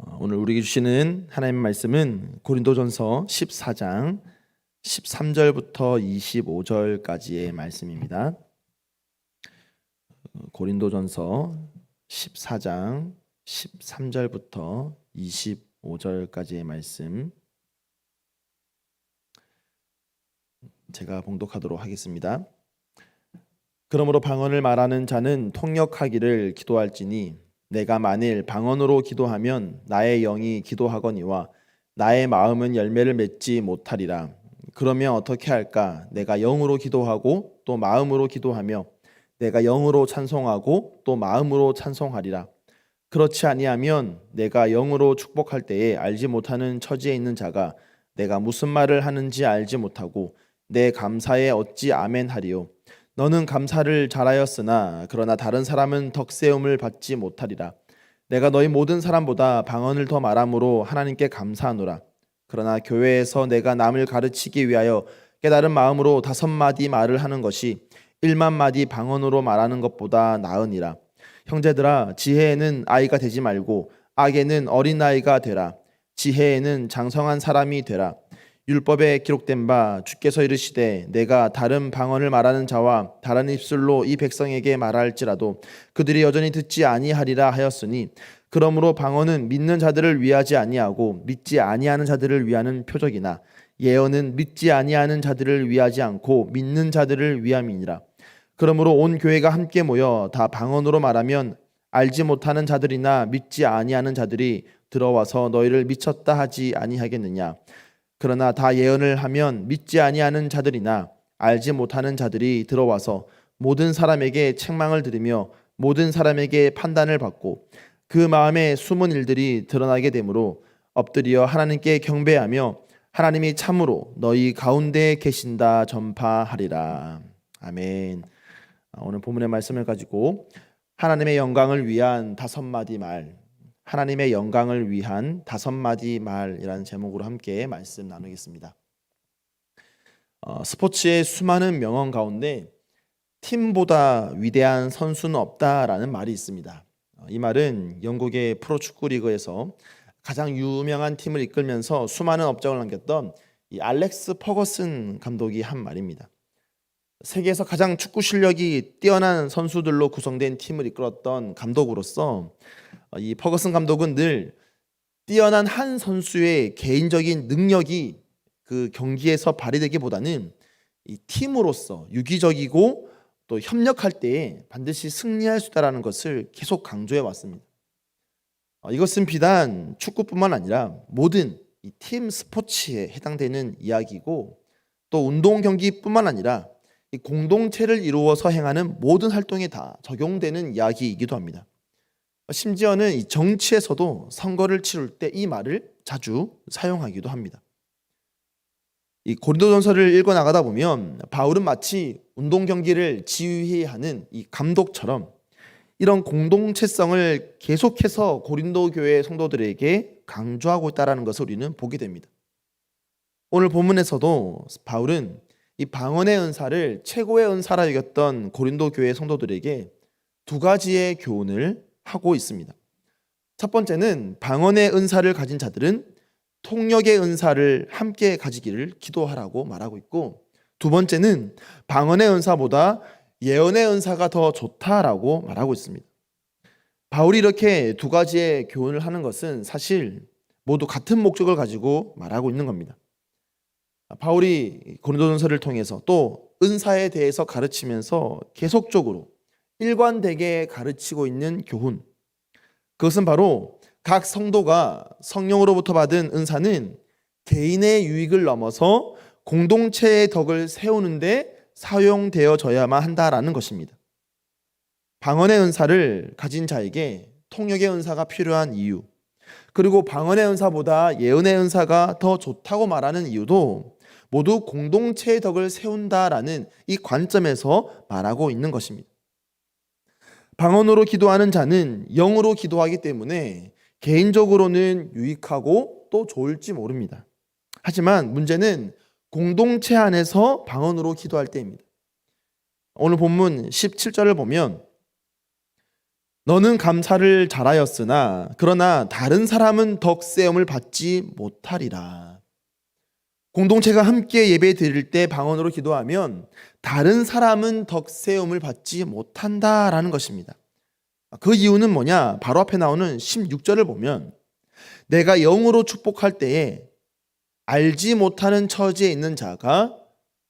어, 오늘 우리에게 주시는 하나님의 말씀은 고린도전서 14장 13절부터 25절까지의 말씀입니다. 어, 고린도전서 14장 13절부터 25절까지의 말씀 제가 봉독하도록 하겠습니다. 그러므로 방언을 말하는 자는 통역하기를 기도할지니 내가 만일 방언으로 기도하면 나의 영이 기도하거니와 나의 마음은 열매를 맺지 못하리라. 그러면 어떻게 할까? 내가 영으로 기도하고 또 마음으로 기도하며 내가 영으로 찬송하고 또 마음으로 찬송하리라. 그렇지 아니하면 내가 영으로 축복할 때에 알지 못하는 처지에 있는 자가 내가 무슨 말을 하는지 알지 못하고 내 감사에 어찌 아멘 하리요. 너는 감사를 잘하였으나 그러나 다른 사람은 덕세움을 받지 못하리라. 내가 너희 모든 사람보다 방언을 더 말함으로 하나님께 감사하노라. 그러나 교회에서 내가 남을 가르치기 위하여 깨달은 마음으로 다섯 마디 말을 하는 것이 일만 마디 방언으로 말하는 것보다 나으니라. 형제들아 지혜에는 아이가 되지 말고 악에는 어린아이가 되라. 지혜에는 장성한 사람이 되라. 율법에 기록된 바 주께서 이르시되 내가 다른 방언을 말하는 자와 다른 입술로 이 백성에게 말할지라도 그들이 여전히 듣지 아니하리라 하였으니 그러므로 방언은 믿는 자들을 위하지 아니하고 믿지 아니하는 자들을 위하는 표적이나 예언은 믿지 아니하는 자들을 위하지 않고 믿는 자들을 위함이니라. 그러므로 온 교회가 함께 모여 다 방언으로 말하면 알지 못하는 자들이나 믿지 아니하는 자들이 들어와서 너희를 미쳤다 하지 아니하겠느냐 그러나 다 예언을 하면 믿지 아니하는 자들이나 알지 못하는 자들이 들어와서 모든 사람에게 책망을 들으며 모든 사람에게 판단을 받고 그 마음에 숨은 일들이 드러나게 되므로 엎드려 하나님께 경배하며 하나님이 참으로 너희 가운데 계신다 전파하리라. 아멘. 아, 오늘 본문의 말씀을 가지고 하나님의 영광을 위한 다섯 마디 말 하나님의 영광을 위한 다섯 마디 말이라는 제목으로 함께 말씀 나누겠습니다. 어, 스포츠의 수많은 명언 가운데 팀보다 위대한 선수는 없다라는 말이 있습니다. 어, 이 말은 영국의 프로축구 리그에서 가장 유명한 팀을 이끌면서 수많은 업적을 남겼던 이 알렉스 퍼거슨 감독이 한 말입니다. 세계에서 가장 축구 실력이 뛰어난 선수들로 구성된 팀을 이끌었던 감독으로서 어, 이 퍼거슨 감독은 늘 뛰어난 한 선수의 개인적인 능력이 그 경기에서 발휘되기보다는 이 팀으로서 유기적이고 또 협력할 때 반드시 승리할 수 있다라는 것을 계속 강조해 왔습니다. 어, 이것은 비단 축구뿐만 아니라 모든 이팀 스포츠에 해당되는 이야기고 또 운동 경기뿐만 아니라 이 공동체를 이루어서 행하는 모든 활동에 다 적용되는 이야기이기도 합니다. 심지어는 이 정치에서도 선거를 치룰 때이 말을 자주 사용하기도 합니다. 이 고린도전서를 읽어 나가다 보면 바울은 마치 운동 경기를 지휘하는 이 감독처럼 이런 공동체성을 계속해서 고린도 교회 성도들에게 강조하고 있다라는 것을 우리는 보게 됩니다. 오늘 본문에서도 바울은 이 방언의 은사를 최고의 은사라 여겼던 고린도 교회 성도들에게 두 가지의 교훈을 하고 있습니다. 첫 번째는 방언의 은사를 가진 자들은 통역의 은사를 함께 가지기를 기도하라고 말하고 있고 두 번째는 방언의 은사보다 예언의 은사가 더 좋다라고 말하고 있습니다. 바울이 이렇게 두 가지의 교훈을 하는 것은 사실 모두 같은 목적을 가지고 말하고 있는 겁니다. 바울이 고린도전서를 통해서 또 은사에 대해서 가르치면서 계속적으로 일관되게 가르치고 있는 교훈. 그것은 바로 각 성도가 성령으로부터 받은 은사는 개인의 유익을 넘어서 공동체의 덕을 세우는데 사용되어져야만 한다라는 것입니다. 방언의 은사를 가진 자에게 통역의 은사가 필요한 이유, 그리고 방언의 은사보다 예언의 은사가 더 좋다고 말하는 이유도 모두 공동체의 덕을 세운다라는 이 관점에서 말하고 있는 것입니다. 방언으로 기도하는 자는 영으로 기도하기 때문에 개인적으로는 유익하고 또 좋을지 모릅니다. 하지만 문제는 공동체 안에서 방언으로 기도할 때입니다. 오늘 본문 17절을 보면 너는 감사를 잘하였으나 그러나 다른 사람은 덕 세움을 받지 못하리라. 공동체가 함께 예배 드릴 때 방언으로 기도하면 다른 사람은 덕 세움을 받지 못한다라는 것입니다. 그 이유는 뭐냐? 바로 앞에 나오는 16절을 보면 내가 영으로 축복할 때에 알지 못하는 처지에 있는 자가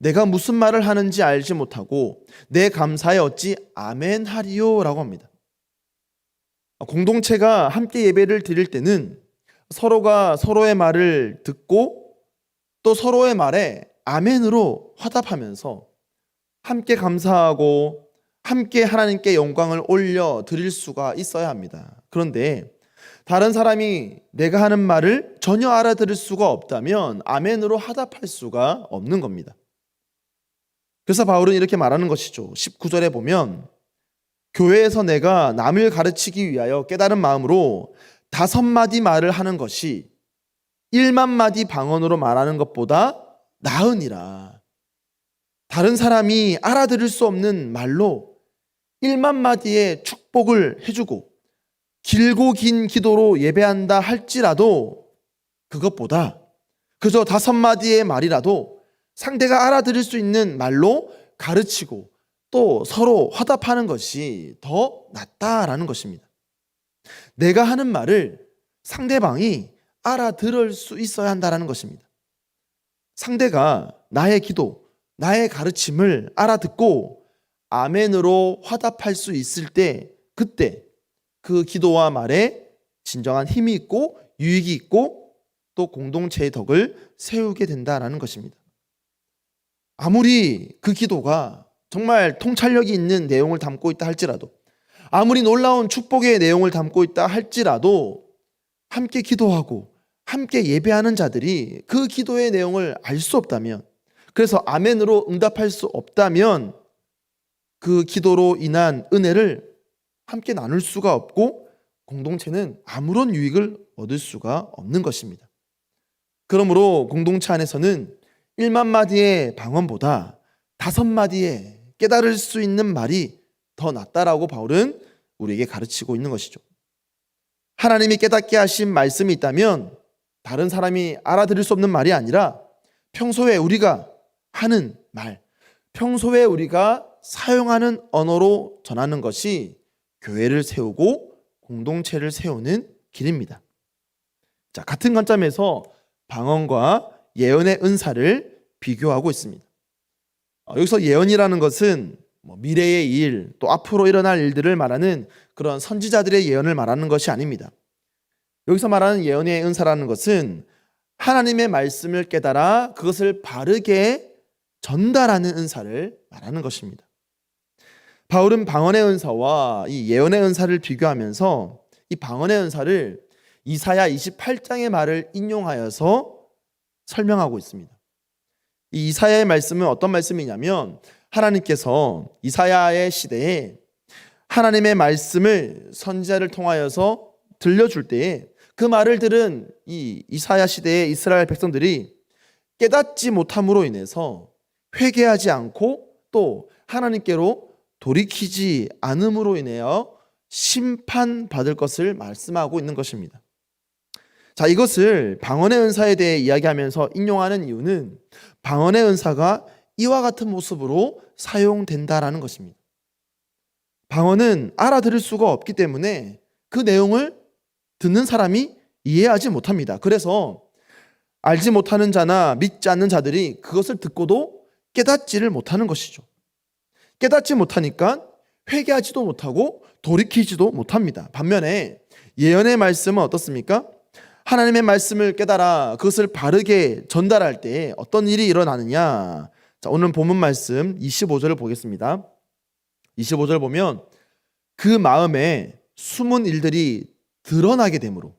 내가 무슨 말을 하는지 알지 못하고 내 감사에 어찌 아멘 하리요라고 합니다. 공동체가 함께 예배를 드릴 때는 서로가 서로의 말을 듣고 또 서로의 말에 아멘으로 화답하면서 함께 감사하고 함께 하나님께 영광을 올려 드릴 수가 있어야 합니다. 그런데 다른 사람이 내가 하는 말을 전혀 알아들을 수가 없다면 아멘으로 화답할 수가 없는 겁니다. 그래서 바울은 이렇게 말하는 것이죠. 19절에 보면 교회에서 내가 남을 가르치기 위하여 깨달은 마음으로 다섯 마디 말을 하는 것이 일만 마디 방언으로 말하는 것보다 나으니라. 다른 사람이 알아들을 수 없는 말로 일만 마디의 축복을 해주고 길고 긴 기도로 예배한다 할지라도 그것보다 그저 다섯 마디의 말이라도 상대가 알아들을 수 있는 말로 가르치고 또 서로 화답하는 것이 더 낫다라는 것입니다. 내가 하는 말을 상대방이 알아들을 수 있어야 한다라는 것입니다. 상대가 나의 기도, 나의 가르침을 알아듣고 아멘으로 화답할 수 있을 때 그때 그 기도와 말에 진정한 힘이 있고 유익이 있고 또 공동체의 덕을 세우게 된다라는 것입니다. 아무리 그 기도가 정말 통찰력이 있는 내용을 담고 있다 할지라도 아무리 놀라운 축복의 내용을 담고 있다 할지라도 함께 기도하고 함께 예배하는 자들이 그 기도의 내용을 알 수 없다면 그래서 아멘으로 응답할 수 없다면 그 기도로 인한 은혜를 함께 나눌 수가 없고 공동체는 아무런 유익을 얻을 수가 없는 것입니다. 그러므로 공동체 안에서는 1만 마디의 방언보다 다섯 마디의 깨달을 수 있는 말이 더 낫다라고 바울은 우리에게 가르치고 있는 것이죠. 하나님이 깨닫게 하신 말씀이 있다면 다른 사람이 알아들을 수 없는 말이 아니라 평소에 우리가 하는 말, 평소에 우리가 사용하는 언어로 전하는 것이 교회를 세우고 공동체를 세우는 길입니다. 자, 같은 관점에서 방언과 예언의 은사를 비교하고 있습니다. 어, 여기서 예언이라는 것은 뭐 미래의 일, 또 앞으로 일어날 일들을 말하는 그런 선지자들의 예언을 말하는 것이 아닙니다. 여기서 말하는 예언의 은사라는 것은 하나님의 말씀을 깨달아 그것을 바르게 전달하는 은사를 말하는 것입니다. 바울은 방언의 은사와 이 예언의 은사를 비교하면서 이 방언의 은사를 이사야 28장의 말을 인용하여서 설명하고 있습니다. 이 이사야의 말씀은 어떤 말씀이냐면 하나님께서 이사야의 시대에 하나님의 말씀을 선지자를 통하여서 들려줄 때에 그 말을 들은 이 이사야 시대의 이스라엘 백성들이 깨닫지 못함으로 인해서 회개하지 않고 또 하나님께로 돌이키지 않음으로 인하여 심판받을 것을 말씀하고 있는 것입니다. 자, 이것을 방언의 은사에 대해 이야기하면서 인용하는 이유는 방언의 은사가 이와 같은 모습으로 사용된다라는 것입니다. 방언은 알아들을 수가 없기 때문에 그 내용을 듣는 사람이 이해하지 못합니다. 그래서 알지 못하는 자나 믿지 않는 자들이 그것을 듣고도 깨닫지를 못하는 것이죠. 깨닫지 못하니까 회개하지도 못하고 돌이키지도 못합니다. 반면에 예언의 말씀은 어떻습니까? 하나님의 말씀을 깨달아 그것을 바르게 전달할 때 어떤 일이 일어나느냐? 자, 오늘 본문 말씀 25절을 보겠습니다. 25절 보면 그 마음에 숨은 일들이 드러나게 되므로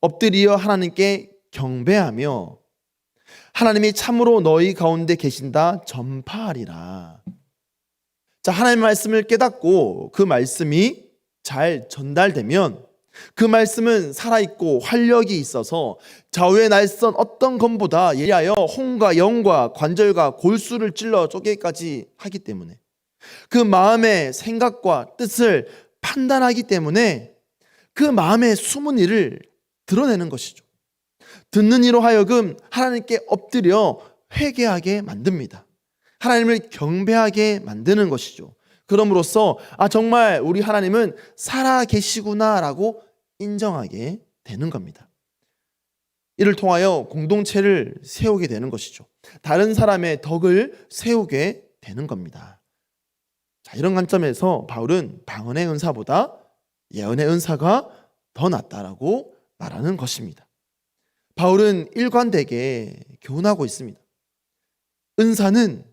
엎드리어 하나님께 경배하며 하나님이 참으로 너희 가운데 계신다 전파하리라. 자, 하나님의 말씀을 깨닫고 그 말씀이 잘 전달되면 그 말씀은 살아있고 활력이 있어서 좌우의 날선 어떤 검보다 예리하여 홍과 영과 관절과 골수를 찔러 쪼개기까지 하기 때문에 그 마음의 생각과 뜻을 판단하기 때문에 그 마음의 숨은 일을 드러내는 것이죠. 듣는 이로 하여금 하나님께 엎드려 회개하게 만듭니다. 하나님을 경배하게 만드는 것이죠. 그럼으로써 아 정말 우리 하나님은 살아 계시구나라고 인정하게 되는 겁니다. 이를 통하여 공동체를 세우게 되는 것이죠. 다른 사람의 덕을 세우게 되는 겁니다. 자, 이런 관점에서 바울은 방언의 은사보다 예언의 은사가 더 낫다라고 말하는 것입니다. 바울은 일관되게 교훈하고 있습니다. 은사는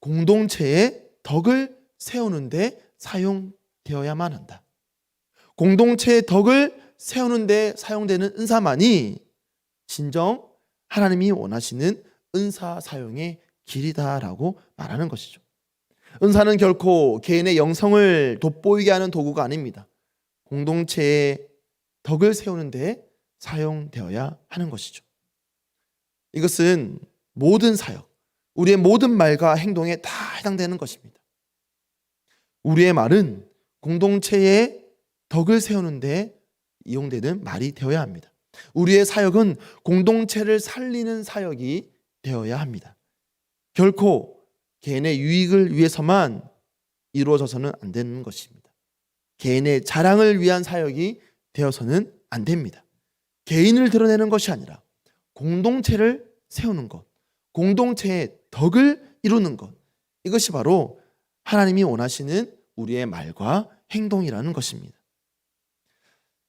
공동체의 덕을 세우는데 사용되어야만 한다. 공동체의 덕을 세우는데 사용되는 은사만이 진정 하나님이 원하시는 은사 사용의 길이다라고 말하는 것이죠. 은사는 결코 개인의 영성을 돋보이게 하는 도구가 아닙니다. 공동체의 덕을 세우는데 사용되어야 하는 것이죠. 이것은 모든 사역, 우리의 모든 말과 행동에 다 해당되는 것입니다. 우리의 말은 공동체의 덕을 세우는데 이용되는 말이 되어야 합니다. 우리의 사역은 공동체를 살리는 사역이 되어야 합니다. 결코 개인의 유익을 위해서만 이루어져서는 안 되는 것입니다. 개인의 자랑을 위한 사역이 되어서는 안 됩니다. 개인을 드러내는 것이 아니라 공동체를 세우는 것, 공동체의 덕을 이루는 것. 이것이 바로 하나님이 원하시는 우리의 말과 행동이라는 것입니다.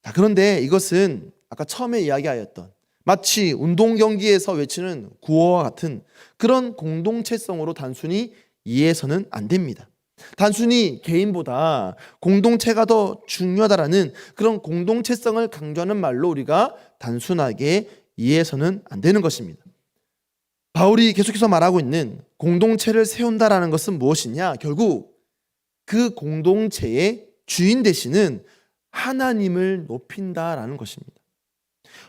자, 그런데 이것은 아까 처음에 이야기하였던 마치 운동 경기에서 외치는 구호와 같은 그런 공동체성으로 단순히 이해해서는 안 됩니다. 단순히 개인보다 공동체가 더 중요하다라는 그런 공동체성을 강조하는 말로 우리가 단순하게 이해해서는 안 되는 것입니다. 바울이 계속해서 말하고 있는 공동체를 세운다라는 것은 무엇이냐? 결국 그 공동체의 주인 되시는 하나님을 높인다라는 것입니다.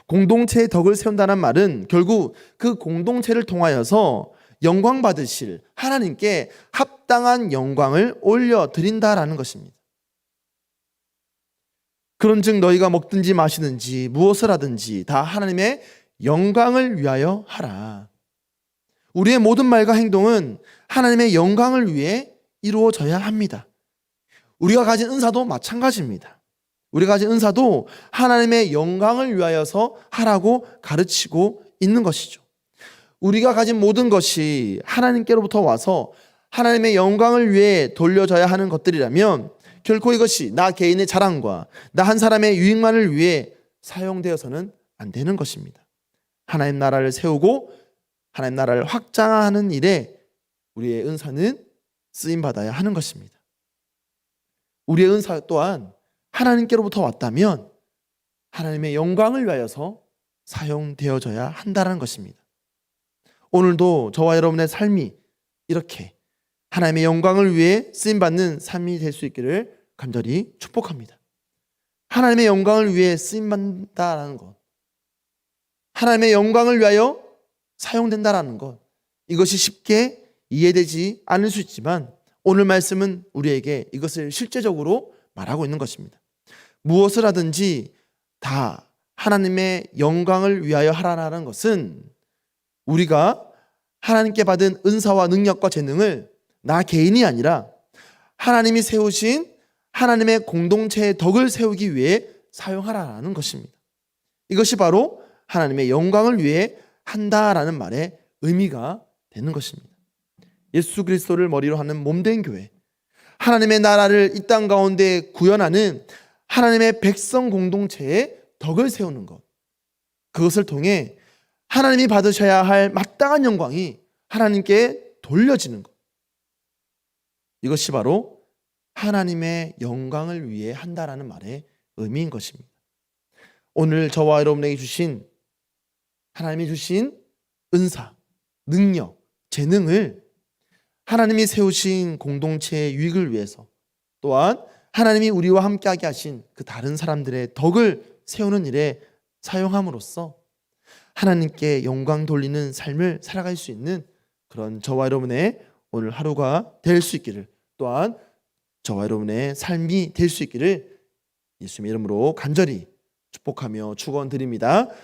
공동체의 덕을 세운다는 말은 결국 그 공동체를 통하여서 영광 받으실 하나님께 합당한 영광을 올려 드린다라는 것입니다. 그런즉 너희가 먹든지 마시든지 무엇을 하든지 다 하나님의 영광을 위하여 하라. 우리의 모든 말과 행동은 하나님의 영광을 위해 이루어져야 합니다. 우리가 가진 은사도 마찬가지입니다. 우리가 가진 은사도 하나님의 영광을 위하여서 하라고 가르치고 있는 것이죠. 우리가 가진 모든 것이 하나님께로부터 와서 하나님의 영광을 위해 돌려져야 하는 것들이라면 결코 이것이 나 개인의 자랑과 나 한 사람의 유익만을 위해 사용되어서는 안 되는 것입니다. 하나님 나라를 세우고 하나님 나라를 확장하는 일에 우리의 은사는 쓰임 받아야 하는 것입니다. 우리의 은사 또한 하나님께로부터 왔다면 하나님의 영광을 위하여서 사용되어져야 한다는 것입니다. 오늘도 저와 여러분의 삶이 이렇게 하나님의 영광을 위해 쓰임 받는 삶이 될 수 있기를 간절히 축복합니다. 하나님의 영광을 위해 쓰임 받는다라는 것. 하나님의 영광을 위하여 사용된다라는 것. 이것이 쉽게 이해되지 않을 수 있지만 오늘 말씀은 우리에게 이것을 실제적으로 말하고 있는 것입니다. 무엇을 하든지 다 하나님의 영광을 위하여 하라는 것은 우리가 하나님께 받은 은사와 능력과 재능을 나 개인이 아니라 하나님이 세우신 하나님의 공동체의 덕을 세우기 위해 사용하라는 것입니다. 이것이 바로 하나님의 영광을 위해 한다라는 말의 의미가 되는 것입니다. 예수 그리스도를 머리로 하는 몸된 교회. 하나님의 나라를 이 땅 가운데 구현하는 하나님의 백성 공동체의 덕을 세우는 것. 그것을 통해 하나님이 받으셔야 할 마땅한 영광이 하나님께 돌려지는 것. 이것이 바로 하나님의 영광을 위해 한다라는 말의 의미인 것입니다. 오늘 저와 여러분에게 주신 하나님이 주신 은사, 능력, 재능을 하나님이 세우신 공동체의 유익을 위해서 또한 하나님이 우리와 함께하게 하신 그 다른 사람들의 덕을 세우는 일에 사용함으로써 하나님께 영광 돌리는 삶을 살아갈 수 있는 그런 저와 여러분의 오늘 하루가 될 수 있기를 또한 저와 여러분의 삶이 될 수 있기를 예수님의 이름으로 간절히 축복하며 축원드립니다.